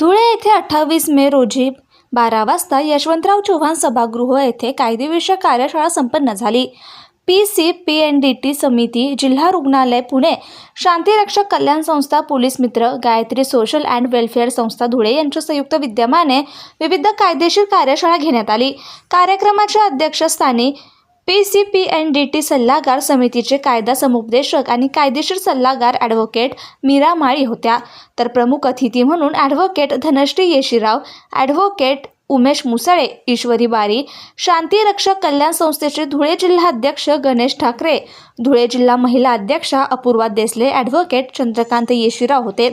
धुळे येथे अठ्ठावीस मे रोजी बारा वाजता यशवंतराव चव्हाण सभागृह येथे कायदेविषयक कार्यशाळा संपन्न झाली. P C P N D T समिती जिल्हा रुग्णालय पुणे शांतिरक्षक कल्याण संस्था पोलीस मित्र गायत्री सोशल अँड वेलफेअर संस्था धुळे यांच्या संयुक्त विद्यमाने विविध कायदेशीर कार्यशाळा घेण्यात आली. कार्यक्रमाच्या अध्यक्षस्थानी P C P N D T सल्लागार समितीचे कायदा समुपदेशक आणि कायदेशीर सल्लागार ॲडव्होकेट मीरा माळी होत्या. तर प्रमुख अतिथी म्हणून ॲडव्होकेट धनश्री येशीराव ॲडव्होकेट उमेश मुसळे ईश्वरी बारी शांती रक्षक कल्याण संस्थेचे धुळे जिल्हा अध्यक्ष गणेश ठाकरे धुळे जिल्हा महिला अध्यक्षा अपूर्वा देसले ॲडव्होकेट चंद्रकांत येशीराव होते.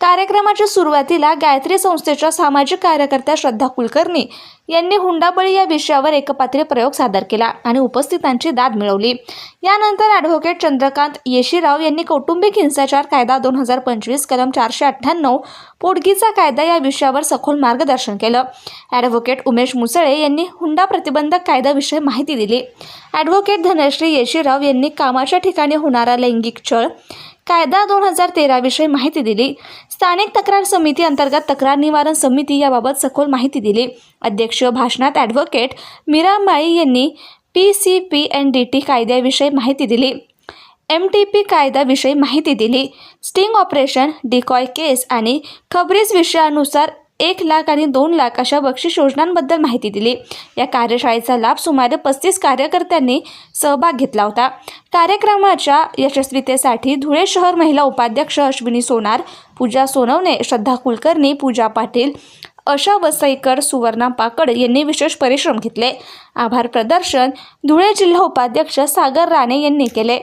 कार्यक्रमाच्या सुरुवातीला गायत्री संस्थेच्या सामाजिक कार्यकर्त्या श्रद्धा कुलकर्णी यांनी हुंडाबळी या विषयावर एकपात्री प्रयोग सादर केला आणि उपस्थितांची दाद मिळवली. यानंतर ॲडव्होकेट चंद्रकांत येशीराव यांनी कौटुंबिक हिंसाचार कायदा दोन हजार पंचवीस कलम चारशे अठ्ठ्याण्णव पोटगीचा कायदा या विषयावर सखोल मार्गदर्शन केलं. ॲडव्होकेट उमेश मुसळे यांनी हुंडा प्रतिबंधक कायद्याविषयी माहिती दिली. ॲडव्होकेट धनश्री येशीराव यांनी कामाच्या ठिकाणी होणारा लैंगिक छळ कायदा दोन हजार तेराविषयी माहिती दिली. स्थानिक तक्रार समिती अंतर्गत तक्रार निवारण समिती याबाबत सखोल माहिती दिली. अध्यक्षीय भाषणात ॲडव्होकेट मीरा माळी यांनी P C P N D T कायद्याविषयी माहिती दिली. एम टी पी कायद्याविषयी माहिती दिली. स्टिंग ऑपरेशन डिकॉय केस आणि खबरीज विषयानुसार एक लाख आणि दोन लाख अशा बक्षीस योजनांबद्दल माहिती दिली. या कार्यशाळेचा लाभ सुमारे पस्तीस कार्यकर्त्यांनी सहभाग घेतला होता. कार्यक्रमाच्या यशस्वीतेसाठी धुळे शहर महिला उपाध्यक्ष अश्विनी सोनार पूजा सोनवणे श्रद्धा कुलकर्णी पूजा पाटील अशा वसईकर सुवर्णा पाकड यांनी विशेष परिश्रम घेतले. आभार प्रदर्शन धुळे जिल्हा उपाध्यक्ष सागर राणे यांनी केले.